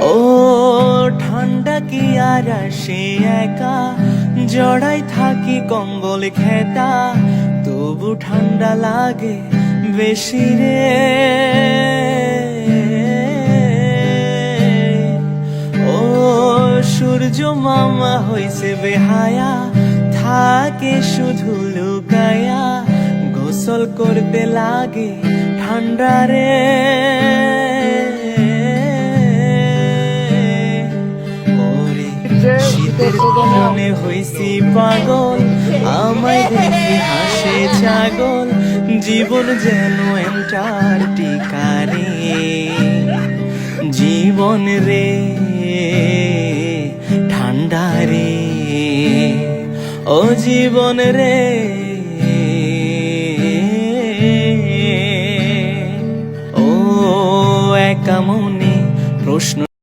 ও ঠান্ডা কি আর আসে একা? জড়াই থাকি কম্বল খেতা, তবু ঠান্ডা লাগে বেশি রে। ও সূর্য মামা হইছে বেহায়া, থাকে শুধু লুকায়া, গোসল করতে লাগে ঠান্ডা রে। শীতের মনে হইছি পাগল। আমায় দেখে হাসে ছাগল। জীবন যেন এন্টার্কটিকা রে জীবন রে, ঠান্ডা রে। ও জীবন রে। ও একা মনে প্রশ্ন